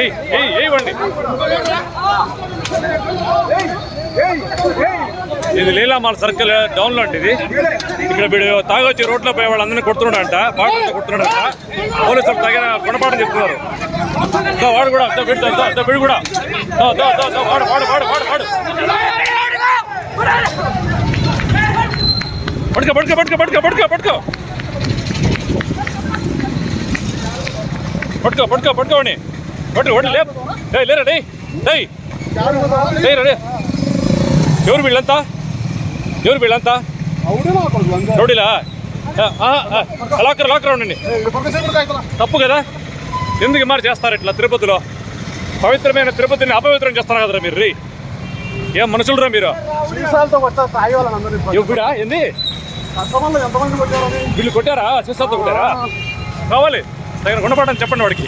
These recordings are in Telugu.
ఏయ్ ఏయ్ ఏయ్ ఇది లీలామాల్ సర్కిల్ డౌన్ ఇది. ఇక్కడ వీడు తాగొచ్చి రోడ్లో పోయే వాళ్ళందరినీ కొడుతున్నాడంట బాగా కొడుతున్నాడంట. పోలీసులు తగిన గుణపాఠం చెప్తున్నారు. వాడు కూడా దా, వీడు దా, దా, వీడు కూడా. వాడు వాడు వాడు వాడు వాడు. వాడు పడుకో పడుకో పడుకో పడుకో పడుకో పడుకో పట్టుకో పట్టుకో పట్టుకోండి పట్టుకో పట్టు లేపు డేయ్ లేరా డేయ్ డేయ్ లేరా డే ఎవరు వీళ్ళంతా ఎవరు వీళ్ళంతా రౌడీలా లాక్కర్ లాక్కర్ ఉండండి తప్పు కదా ఎందుకు మరి చేస్తారు ఇట్లా తిరుపతిలో పవిత్రమైన తిరుపతిని అపవిత్రం చేస్తారు కదరా మీరు రీ ఏం మనుషులరా మీరు? సీసాలతో ఇప్పుడా. ఏంది? వీళ్ళు కొట్టారా? సిస్టర్తో కొట్టారా? కావాలి. తగిన గుణపాఠం చెప్పండి వాడికి.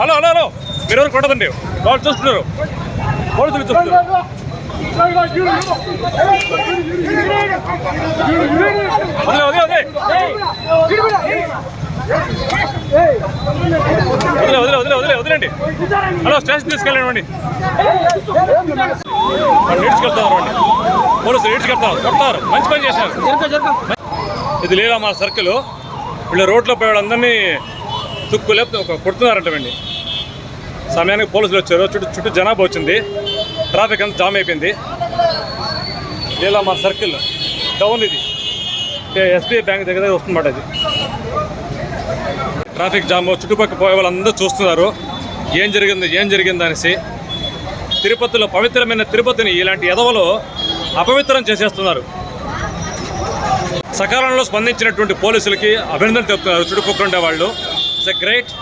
Hello hello hello. మీరు ఎవరు కొట్టదండి? వాళ్ళు చూస్తున్నారు. పోలీసులు చూస్తున్నారు. వదిలే వదిలే వదిలే. వదిలే వదిలేండి. హలో స్టేషన్ తీసుకెళ్ళండి వాళ్ళు అండి పోలీసులు ఈడ్చుకెళ్తారు కొడతారు. మంచి పని చేశారు. ఇది లీలామాల సర్కిల్. వీళ్ళు రోడ్లో పోయే వాళ్ళందరినీ తుక్కు లేకపోతే ఒక కొడుతున్నారంటండి సమయానికి పోలీసులు వచ్చారు. చుట్టూ చుట్టూ జనాభా వచ్చింది. ట్రాఫిక్ అంతా జామ్ అయిపోయింది. లీలామాల సర్కిల్. డౌన్ ఇది. ఎస్బీఐ బ్యాంక్ దగ్గర వస్తుందన్నమాట ఇది ట్రాఫిక్ జామ్ చుట్టుపక్కల పోయే వాళ్ళందరూ చూస్తున్నారు. ఏం జరిగింది ఏం జరిగింది అనేసి తిరుపతిలో పవిత్రమైన తిరుపతిని ఇలాంటి ఎదవలు అపవిత్రం చేసేస్తున్నారు. సకాలంలో స్పందించినటువంటి పోలీసులకి అభినందనలు చెప్తున్నారు చుట్టుపక్కల ఉండే వాళ్ళు. It's a great